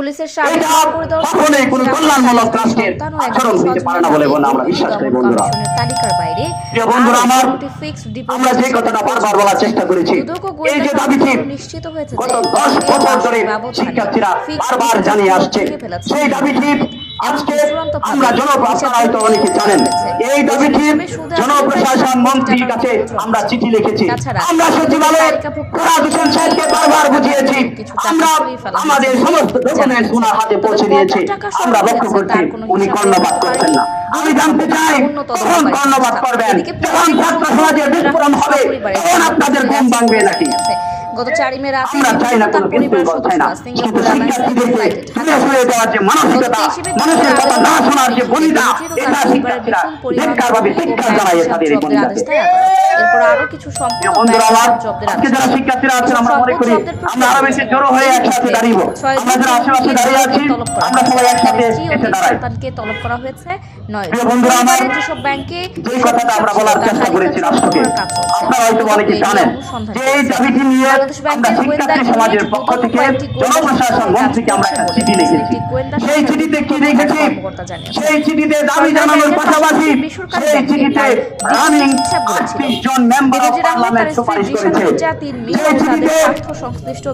পুলিশের সাবেক কখনোই কোনো কল্যাণমূলক ও আচরণ হইতে পারে না বলে আমরা বিশ্বাস করি বন্ধুরা। তালিকার বাইরে প্রিয় বন্ধুরা আমার, আমরা যে কথাটা বারবার বলার চেষ্টা করেছি এই যে দাবি দাবিটি নিশ্চিত হয়েছে গত যে দশ এই বছর ধরে শিক্ষার্থীরা বারবার জানিয়ে আসছে। সেই দাবি সেই দাবিটি আজকে আমরা জনপ্রশাসন হয়তো অনেকে জানেন। এই দাবিটি জনপ্রশাসন মন্ত্রীর কাছে আমরা চিঠি লিখেছি। আমরা সচিবালয়ের প্রশাসন সাহেবকে বারবার বুঝিয়েছি। আমরা আমাদের সমস্ত ডকুমেন্ট ওনার হাতে পৌঁছে দিয়েছি। আমরা লক্ষ্য করছি উনি কর্ণপাত করছেন না। আমি জানতে চাই কখন কর্ণপাত করবেন? যখন ছাত্র সমাজের বিস্ফোরণ হবে তখন আপনাদের ঘুম ভাঙবে নাকি? গত চারই মে রাতে আমরা চাই না কোনো বিশৃঙ্খল চাই না। কিন্তু শিক্ষার্থীদেরকে তুলে সরে দেওয়ার যে মানসিকতা মানুষের কথা না শোনার যে বলিদা এটা শিক্ষার্থীরা বেকারভাবে শিক্ষা জানায় তাদের এই বলিদাকে এরপর আরও কিছু সম্পূর্ণ বন্ধুরা আমার আজকে যারা শিক্ষার্থীরা আছেন আমরা মনে করি আমরা আরও বেশি জড়ো হয়ে একসাথে দাঁড়িয়ে আমরা যারা আশেপাশে দাঁড়িয়ে আছি আমরা সবাই একসাথে এসে দাঁড়াই। সন্তানকে তলব করা হয়েছে নয়। বন্ধুরা আমার, যেসব ব্যাংকে যে কথাটা আমরা বলার চেষ্টা করেছি রাষ্ট্রকে আপনারা হয়তো অনেকে জানেন যে এই দাবিটি নিয়ে আমরা শিক্ষার্থী সমাজের পক্ষ থেকে জনপ্রশাসন মন্ত্রীকে আমরা একটা চিঠি লিখেছি। সেই চিঠিতে কি লিখেছি? সেই চিঠিতে দাবি জানানোর পাশাপাশি সেই চিঠিতে রানিং আটত্রিশ জন মেম্বার অফ পার্লামেন্ট সুপারিশ করেছে। সেই চিঠিতে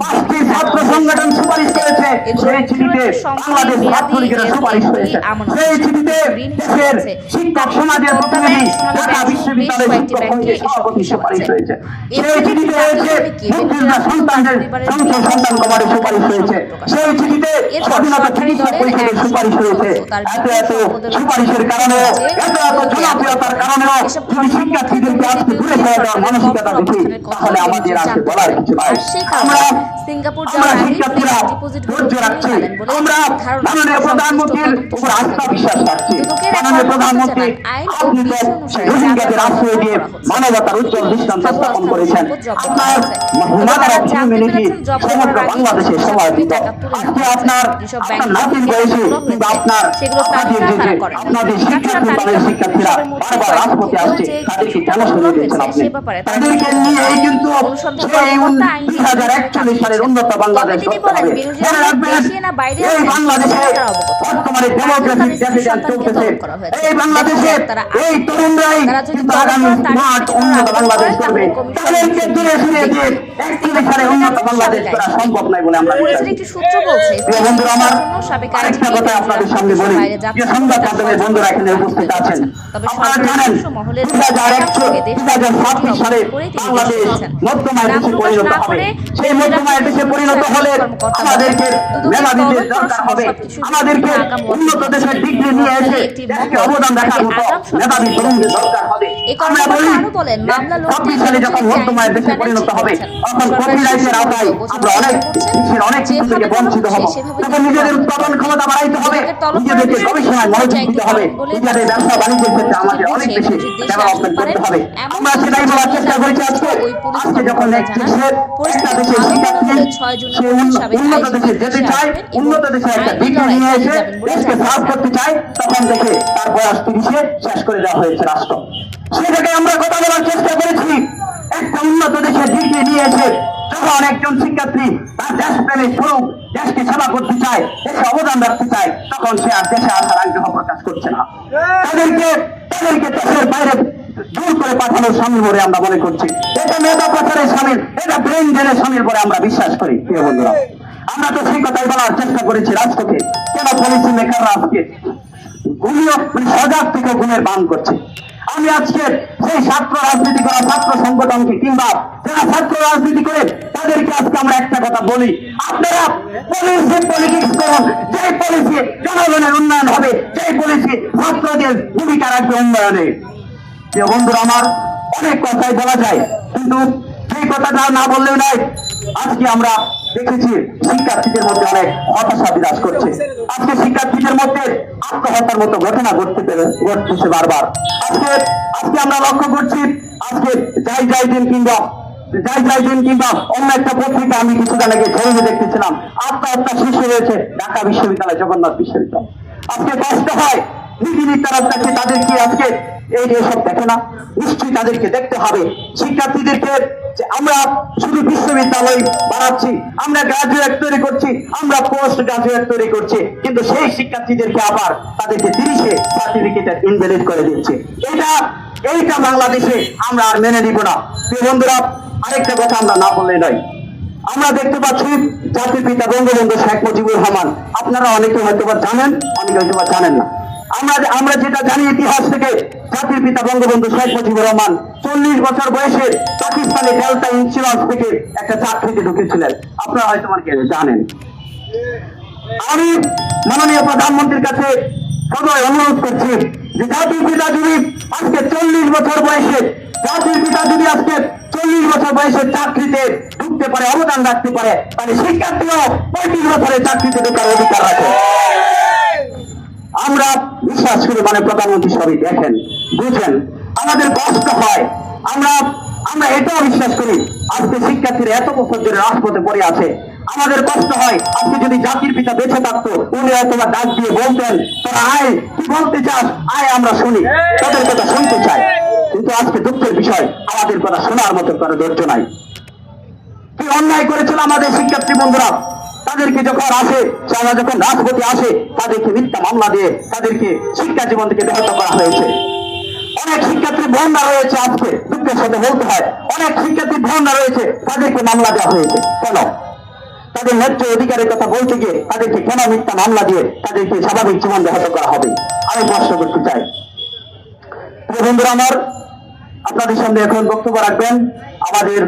পাঁচটি ছাত্র সংগঠন সুপারিশ করেছে। সেই চিঠিতে বাংলাদেশ ছাত্রলীগের সুপারিশ করেছে। সেই চিঠিতে দেশের শিক্ষক সমাজের প্রতিনিধি ঢাকা বিশ্ববিদ্যালয়ের শিক্ষক সভাপতি সুপারিশ হয়েছে সেই চিঠিতে রয়েছে মুক্তিযোদ্ধা সন্তানদের সংসদ সন্তান কমারের সুপারিশ হয়েছে। সেই চিঠিতে স্বাধীনতা চিকিৎসা পরিষদের সুপারিশ হয়েছে। এত এত সুপারিশের কারণেও এত এত জনপ্রিয়তার কারণেও যদি শিক্ষার্থীদেরকে আজকে দূরে ফেলে দেওয়ার মানসিকতা দেখি তাহলে আমাদের আজকে বলার কিছু নাই। আমরা সিঙ্গাপুর আমরা শিক্ষার্থীরা ধৈর্য রাখছি। আমরা মাননীয় প্রধানমন্ত্রীর উপর আস্থা বিশ্বাস রাখছি। মাননীয় প্রধানমন্ত্রী আপনি তো রোহিঙ্গাদের আশ্রয় দিয়ে মানবতার উজ্জ্বল দৃষ্টান্ত স্থাপন করেছেন আপনার হুমাদারা কমিউনিটি সমগ্র বাংলাদেশে সমাদৃত আজকে আপনার নাতির বয়সে কিংবা আপনার আপনাদের যে যে আপনাদের শিক্ষার্থী দলের শিক্ষার্থীরা বারবার রাজপথে আসছে তাদেরকে কেন শুনে দিয়েছেন আপনি? তাদেরকে নিয়েই কিন্তু দুই হাজার একচল্লিশ সালের উন্নত বাংলাদেশ মনে রাখবেন এই বাংলাদেশে বর্তমানে ডেমোক্রেটিক ডেসিডেন্ট চলতেছে এই বাংলাদেশে এই তরুণরাই কিন্তু আগামী পিছনে উন্নত বাংলাদেশ করবে তাদেরকে দূরে সরিয়ে দিয়ে একচল্লিশ সালে উন্নত বাংলাদেশ করা সম্ভব নয় বলে আমরা। একটি সূত্র বলছে বন্ধুরা আমার আরেকটা কথা আপনাদের সামনে বলি। যে সংবাদ তার বন্ধুরা এখানে উপস্থিত আছেন। আপনারা জানেন শীর্ষ হাজার একশো সঙ্গে হাজার ছাব্বিশ সালে বাংলাদেশ মধ্যমায় দেশে পরিণত হবে। সেই মধ্যমায় দেশে পরিণত হলে আমাদেরকে মেধাবীদের দরকার হবে। আমাদেরকে উন্নত দেশের ডিগ্রি নিয়ে এসে দেশকে অবদান রাখার মতো মেধাবী তরুণদের দরকার হবে। আমরা বলি ছাব্বিশ সালে যখন মধ্যমায় দেশে পরিণত হবে বলছেন, কপিরাইটের আওতায় আমরা অনেক দেশের অনেক কিছু থেকে বঞ্চিত হব। তখন নিজেদের উৎপাদন ক্ষমতা বাড়াইতে হবে। নিজেদেরকে গবেষণায় মনোযোগ দিতে হবে। নিজেদের ব্যবসা বাণিজ্যের ক্ষেত্রে আমাদের অনেক বেশি ডেভেলপমেন্ট করতে হবে। আমরা সেটাই বলার চেষ্টা করেছি আজকে। আজকে যখন এক দেশের একটা দেশের শিক্ষার্থী সে উন্নত দেশে যেতে চায় উন্নত দেশে একটা ডিগ্রি নিয়ে এসে দেশকে সার্ভ করতে চায় তখন দেখে তার বয়স তিরিশে শেষ করে দেওয়া হয়েছে রাষ্ট্র। সে জায়গায় আমরা কথা বলার চেষ্টা করেছি একটা উন্নত দেশের ডিগ্রি নিয়ে এসে যখন একজন শিক্ষার্থী তার দেশপ্রেমে স্বরূপ দেশকে সেবা করতে চায়, দেশে অবদান রাখতে চায়, তখন সে আর দেশে আসার আগ্রহ প্রকাশ করছে না। তাদেরকে তাদেরকে দেশের বাইরে জোর করে পাঠানোর সামিল বলে আমরা মনে করছি। এটা মেধা প্রচারের সামিল, এটা ব্রেন ড্রেনের সামিল বলে আমরা বিশ্বাস করি, প্রিয় বন্ধুরা। আমরা তো সেই কথাই বলার চেষ্টা করেছি রাষ্ট্রকে। কেন পলিসি মেকাররা আজকে গুলিও মানে সজাগ থেকে গুণের বান করছে? আমি আজকে সেই ছাত্র রাজনীতি করা ছাত্র সংগঠনকে কিংবা যারা ছাত্র রাজনীতি করে, তাদেরকে আজকে আমরা একটা কথা বলি। আপনারা পলিসি পলিটিক্স করুন। যে পলিসি জনগণের উন্নয়ন হবে যে পলিসি ছাত্রদের ভূমিকা রাখবে উন্নয়নে। বন্ধুরা, আমার অনেক কথাই বলা যায়, কিন্তু সেই কথাটা না বললেও নয়, আজকে আমরা দেখেছি শিক্ষার্থীদের মধ্যে অনেক হতাশা বিরাজ করছে। আজকে শিক্ষার্থীদের মধ্যে আত্মহত্যার মতো ঘটনা ঘটতে ঘটতেছে বারবার। আজকে আজকে আমরা লক্ষ্য করছি, আজকে যাই যাই দিন কিংবা যাই যাই দিন কিংবা অন্য একটা পত্রিকা আমি কিছুদিন আগে ঝরিয়ে দেখতেছিলাম। আত্মহত্যা শীর্ষে রয়েছে ঢাকা বিশ্ববিদ্যালয়, জগন্নাথ বিশ্ববিদ্যালয়। আজকে কষ্ট হয়, নীতি নির্ধারণ তাদেরকে আজকে এই যে সব দেখে না নিশ্চয়ই তাদেরকে দেখতে হবে। শিক্ষার্থীদেরকে আমরা শুধু বিশ্ববিদ্যালয় বাড়াচ্ছি আমরা গ্রাজুয়েট তৈরি করছি, আমরা পোস্ট গ্রাজুয়েট তৈরি করছি, কিন্তু সেই শিক্ষার্থীদেরকে আবার তাদেরকে তিরিশে সার্টিফিকেট ইনভ্যালিড করে দিচ্ছে। এটা, এইটা বাংলাদেশে আমরা আর মেনে নিব না। প্রিয় বন্ধুরা, আরেকটা কথা আমরা না বললে নয়। আমরা দেখতে পাচ্ছি জাতির পিতা বঙ্গবন্ধু শেখ মুজিবুর রহমান। আপনারা অনেকে হয়তো জানেন, অনেকে হয়তো জানেন না। আমরা যেটা জানি ইতিহাস থেকে, জাতির পিতা বঙ্গবন্ধু শেখ মুজিবুর রহমান চল্লিশ বছর বয়সে পাকিস্তানে ডেল্টা ইন্স্যুরেন্স থেকে একটা চাকরিতে ঢুকেছিলেন। আপনারা হয়তো অনেকে জানেন। আমি মাননীয় প্রধানমন্ত্রীর কাছে সবাই অনুরোধ করছি যে জাতির পিতা যদি আজকে চল্লিশ বছর বয়সে জাতির পিতা যদি আজকে চল্লিশ বছর বয়সে চাকরিতে ঢুকতে পারে, অবদান রাখতে পারে, তাহলে শিক্ষার্থীও পঁয়ত্রিশ বছরে চাকরিতে ঢোকার অধিকার রাখে আমরা বিশ্বাস করি মানে প্রধানমন্ত্রী সবই দেখেন, বুঝেন, আমাদের কষ্ট হয়। আমরা আমরা এটাও বিশ্বাস করি, আজকে শিক্ষার্থীরা এত বছর ধরে রাজপথে পড়ে আছে। আমাদের কষ্ট হয়, আজকে যদি জাতির পিতা বেঁচে থাকতো, উনি বা ডাক দিয়ে বলতেন, তোরা আয় কি বলতে চাস, আয়, আমরা শুনি। তাদের কথা শুনতে চাই কিন্তু আজকে দুঃখের বিষয়, আমাদের কথা শোনার মতো কারও ধৈর্য নাই। কি অন্যায় করেছিল আমাদের শিক্ষার্থী বন্ধুরা? তাদেরকে যখন আসে তারা যখন রাজপথে আসে, তাদেরকে মিথ্যা মামলা দিয়ে তাদেরকে শিক্ষা জীবন থেকে ব্যাহত করা হয়েছে। অনেক শিক্ষার্থী ভন্ডা রয়েছে আজকে, দুঃখের সাথে বলতে হয়। অনেক শিক্ষার্থী ভন্ডা রয়েছে, তাদেরকে মামলা দেওয়া হয়েছে। কেন? তাদের ন্যায্য অধিকারের কথা বলতে গিয়ে তাদেরকে কেন মিথ্যা মামলা দিয়ে তাদেরকে স্বাভাবিক জীবন ব্যাহত করা হবে? আমি প্রশ্ন করতে চাই। বন্ধুরা আমার, আপনাদের সামনে এখন বক্তব্য রাখবেন। আমাদের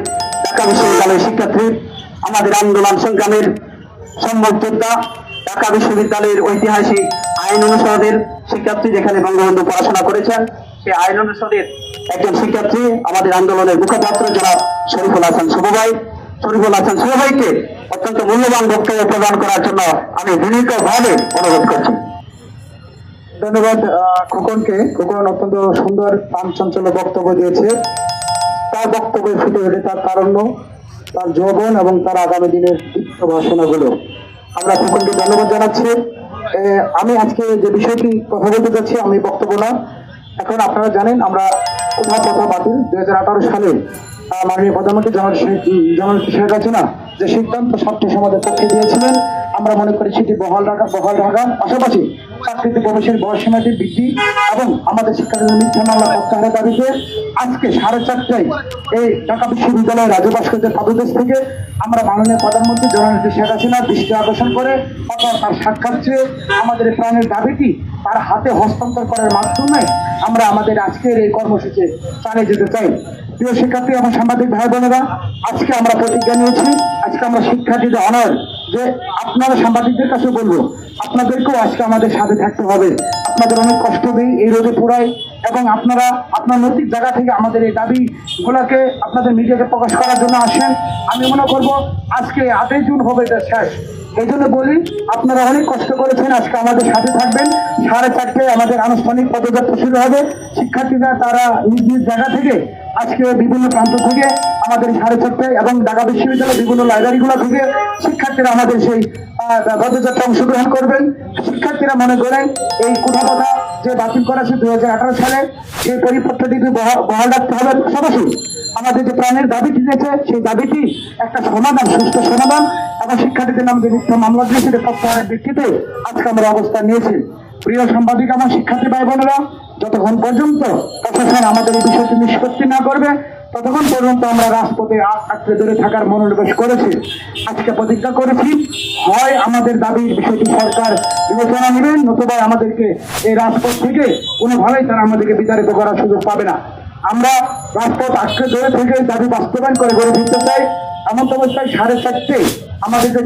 ঢাকা বিশ্ববিদ্যালয়ের শিক্ষার্থী, আমাদের আন্দোলন সংগ্রামের সম্মুখ যোদ্ধা ঢাকা বিশ্ববিদ্যালয়ের ঐতিহাসিক আইন অনুষদের শিক্ষার্থী যেখানে বঙ্গবন্ধু পড়াশোনা করেছেন, সেই আইন অনুষদের একজন শিক্ষার্থী আমাদের আন্দোলনের মুখপাত্র যারা শরীফুল হাসান শুভভাই শরীফুল হাসান শুভভাইকে অত্যন্ত মূল্যবান বক্তব্য প্রদান করার জন্য আমি বিনীতভাবে অনুরোধ করছি। ধন্যবাদ খোকনকে। খোকন অত্যন্ত সুন্দর প্রাণচঞ্চল বক্তব্য দিয়েছে। তার বক্তব্যে ফুটে ওঠে তার তারণ্য তার যৌবন এবং তার আগামী দিনের ভাষণাগুলো আমরা সকলকে ধন্যবাদ জানাচ্ছি। আমি আজকে যে বিষয়টি কথা বলতে চাচ্ছি আমি বক্তব্য না। এখন আপনারা জানেন, আমরা কোথাও কথা বাতিল। দু হাজার আঠারো সালে মাননীয় প্রধানমন্ত্রী জনাব শেখ হাসিনা যে সিদ্ধান্ত ছাত্র সমাজের পক্ষে দিয়েছিলেন আমরা মনে করি সেটি বহাল রাখা বহাল রাখা। পাশাপাশি চাকরিতে প্রবেশের বয়সীমাটি বৃদ্ধি এবং আমাদের শিক্ষার্থীদের মিথ্যা মামলা প্রত্যাহারের দাবিতে আজকে সাড়ে চারটায় এই ঢাকা বিশ্ববিদ্যালয়ের রাজু ভাস্কর্যের পাদদেশ থেকে আমরা মাননীয় প্রধানমন্ত্রী জননেত্রী শেখ হাসিনার দৃষ্টি আকর্ষণ করে অথবা তার সাক্ষাৎ চেয়ে আমাদের প্রাণের দাবিটি তার হাতে হস্তান্তর করার মাধ্যমে আমরা আমাদের আজকের এই কর্মসূচি চালিয়ে যেতে চাই। প্রিয় শিক্ষার্থী এবং সাংবাদিক ভাই বোনেরা আজকে আমরা প্রতিজ্ঞা নিয়েছি, আজকে আমরা শিক্ষার্থীদের অনার যে আপনারা সাংবাদিকদের কাছে বলব, আপনাদেরকেও আজকে আমাদের সাথে থাকতে হবে। আপনাদের অনেক কষ্ট দিই এই রোদে পুরাই এবং আপনারা আপনার নৈতিক জায়গা থেকে আমাদের এই দাবি গুলাকে আপনাদের মিডিয়াকে প্রকাশ করার জন্য আসেন। আমি মনে করব আজকে আটই জুন হবে এটা শেষ। এই জন্য বলি, আপনারা অনেক কষ্ট করেছেন, আজকে আমাদের সাথে থাকবেন। সাড়ে চারটায় আমাদের আনুষ্ঠানিক পদযাত্রা শুরু হবে। শিক্ষার্থীরা তারা নিজ নিজ জায়গা থেকে আজকে বিভিন্ন প্রান্ত থেকে আমাদের সাড়ে চারটায় এবং ঢাকা বিশ্ববিদ্যালয়ের বিভিন্ন লাইব্রেরিগুলো থেকে শিক্ষার্থীরা আমাদের সেই পদযাত্রা অংশগ্রহণ করবেন। শিক্ষার্থীরা মনে করেন এই কোথা কথা যে বাতিল করা হয়েছে দুই সালে সেই পরিপত্রটিকে বহাল রাখতে হবে। পাশাপাশি আমাদের যে প্রাণের দাবিটি দিয়েছে সেই দাবিটি একটা সমাধান, সুস্থ সমাধান এবং শিক্ষার্থীদের নাম যে মিথ্যা মামলা দিয়েছে সেটা প্রত্যাহারের ভিত্তিতে আজকে আমরা অবস্থান নিয়েছি। প্রিয় সাংবাদিক, আমার শিক্ষার্থী ভাই বোনেরা যতক্ষণ পর্যন্ত প্রশাসন আমাদের এই বিষয়টি নিষ্পত্তি না করবে ততক্ষণ পর্যন্ত আমরা রাজপথে আঁকড়ে ধরে থাকার মনোনিবেশ করেছি। আজকে প্রতিজ্ঞা করেছি, হয় আমাদের দাবির বিষয়টি সরকার বিবেচনা নেবেন নতুবা আমাদেরকে এই রাজপথ থেকে কোনোভাবেই তারা আমাদেরকে বিতাড়িত করার সুযোগ পাবে না। আমরা রাজপথ আটকে ধরে থেকে দাবি বাস্তবায়ন করে গড়ে তুলতে চাই। এমন অবস্থায় সাড়ে চারটে আমাদের যে